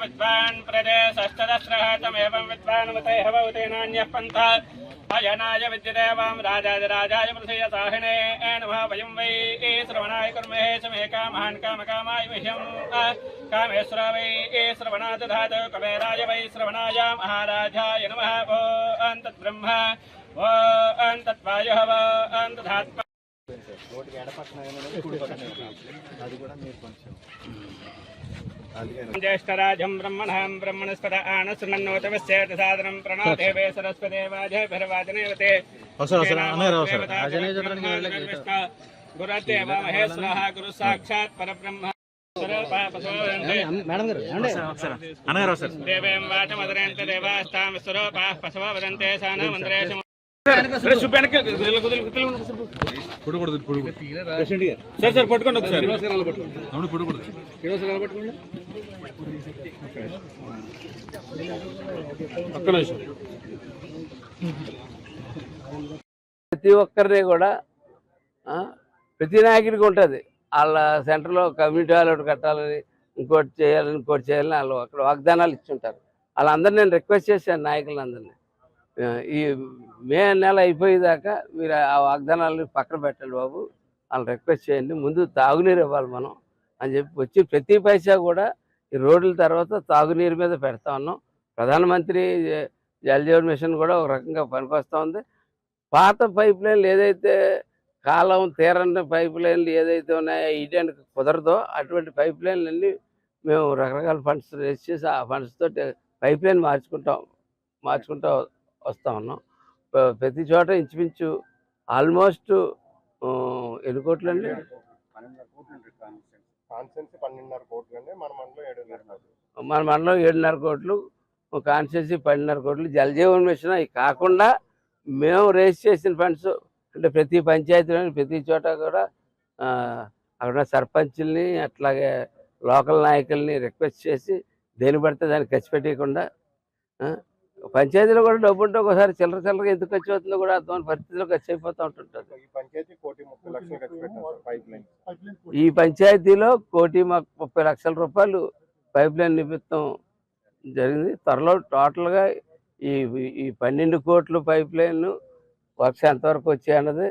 विद्वान् प्रदे षष्टदस्रः तमेवं विद्वान्मते हवौते नान्यः पन्था अजनाय विद्यते वां राजाजराजाय पृथिय साहिणे नमः वयं वै श्रवणाय कुर्महे समे कामान् कामकामाय कामेश्वर वै श्रवणा दधातु कवेराय वै श्रवणाय महाराजाय नमः भो अन्तद्ब्रह्म वो अन्तत्वायुः वो अन्तधात्मा ఏమైనా కుడి పక్కన అది కూడా మీరు కొంచెం అందుకని జ్యేష్ఠరాజం బ్రహ్మణాం బ్రహ్మణస్పద ఆనశృణన్నోతవశ్చేత సాదనం ప్రణాదేవే సరస్వదేవాజయభిర్వాజనేవతే గురదేవ మహేశ్వర గురు సాక్షాత్ పరబ్రహ్మ. మేడం గారు దేవేం వాచమదరంత దేవాస్తాం స్వరూపాః పశవ వదంతే సాన పొడకూడదు సార్ సార్ పట్టుకోండి ఒకసారి ప్రతి ఒక్కరిని కూడా ప్రతి నాయకుడికి ఉంటుంది. వాళ్ళ సెంటర్లో కమ్యూనిటీ హాల్ ఒకటి కట్టాలని ఇంకోటి చేయాలని ఇంకోటి చేయాలని వాళ్ళు అక్కడ వాగ్దానాలు ఇచ్చుంటారు వాళ్ళందరినీ నేను రిక్వెస్ట్ చేశాను నాయకులందరినీ. ఈ మే నెల అయిపోయేదాకా మీరు ఆ వాగ్దానాలను పక్కన పెట్టండి బాబు. వాళ్ళు రిక్వెస్ట్ చేయండి. ముందు తాగునీరు ఇవ్వాలి మనం అని చెప్పి వచ్చి ప్రతి పైసా కూడా ఈ రోడ్ల తర్వాత తాగునీరు మీద పెడతా ఉన్నాం. ప్రధానమంత్రి జలజీవన్ మిషన్ కూడా ఒక రకంగా పనికొస్తూ ఉంది. పాత పైప్ లైన్లు ఏదైతే కాలం తీరని పైప్ లైన్లు ఏదైతే ఉన్నాయో ఇయడానికి కుదరదో అటువంటి పైప్ లైన్లన్నీ మేము రకరకాల ఫండ్స్ రేస్ చేసి ఆ ఫండ్స్ తోటి పైప్ లైన్ మార్చుకుంటాం. మార్చుకుంటాం వస్తూ ఉన్నాం. ప్రతి చోట ఇంచుమించు ఆల్మోస్ట్ ఎన్ని కోట్లు అండి పన్నెండున్నర పన్నెండున్నర మన మనలో ఏడున్నర కోట్లు. మన మనలో ఏడున్నర కోట్లు కాన్స్టిట్యూన్సీ పదిన్నర కోట్లు. జలజీవన్ మిషన్ అవి కాకుండా మేము రేస్ చేసిన ఫండ్స్ అంటే ప్రతి పంచాయతీలో ప్రతి చోట కూడా అక్కడ సర్పంచుల్ని అట్లాగే లోకల్ నాయకుల్ని రిక్వెస్ట్ చేసి దేని పడితే దాన్ని ఖర్చు పెట్టకుండా పంచాయతీలో కూడా డబ్బు ఉంటే ఒకసారి చిల్లర చిల్లరగా ఎందుకు ఖర్చు అవుతుందో కూడా అర్థమైన పరిస్థితిలో ఖర్చు అయిపోతూ ఉంటుంటుంది. ఈ పంచాయతీలో కోటి ముప్పై లక్షల రూపాయలు పైప్ లైన్ నిమిత్తం జరిగింది. త్వరలో టోటల్గా ఈ ఈ పన్నెండు కోట్ల పైప్ లైన్ వర్క్స్ ఎంతవరకు వచ్చాయన్నది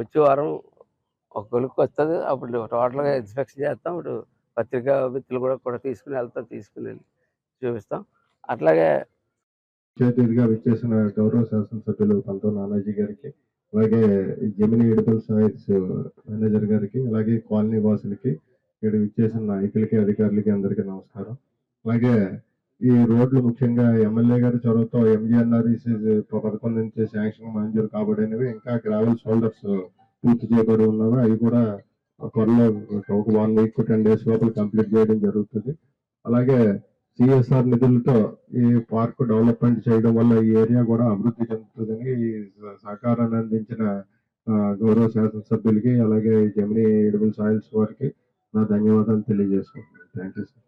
వచ్చే వారం ఒక కొలుక్కి వస్తుంది. అప్పుడు టోటల్గా ఇన్స్పెక్షన్ చేస్తాం. ఇప్పుడు పత్రికా మిత్రులు కూడా కూడా తీసుకుని వెళ్తాం తీసుకుని చూపిస్తాం. అట్లాగే చేతిగా విచ్చేసిన గౌరవ శాసనసభ్యులు పంతో నానాజీ గారికి అలాగే జమిని ఎడిబుల్ సాయిస్ మేనేజర్ గారికి అలాగే కాలనీ వాసులకి ఇక్కడ విచ్చేసిన నాయకులకి అధికారులకి అందరికీ నమస్కారం. అలాగే ఈ రోడ్లు ముఖ్యంగా ఎమ్మెల్యే గారి చొరవతో ఎంజిఎన్ఆర్ఈసీ పథకం నుంచి శాంక్షన్ మంజూరు కాబడినవి ఇంకా గ్రావెల్ షోల్డర్స్ పూర్తి చేయబడి ఉన్నవి. అవి కూడా త్వరలో ఒక వన్ వీక్ టెన్ డేస్ లోపల కంప్లీట్ చేయడం జరుగుతుంది. అలాగే సిఎస్ఆర్ నిధులతో ఈ పార్క్ డెవలప్మెంట్ చేయడం వల్ల ఈ ఏరియా కూడా అభివృద్ధి చెందుతుందని ఈ సహకారాన్ని అందించిన గౌరవ శాసనసభ్యులకి అలాగే జమినీ ఎడిబుల్ సాయిల్స్ వారికి నా ధన్యవాదాలు తెలియజేసుకుంటున్నాను. Thank you sir.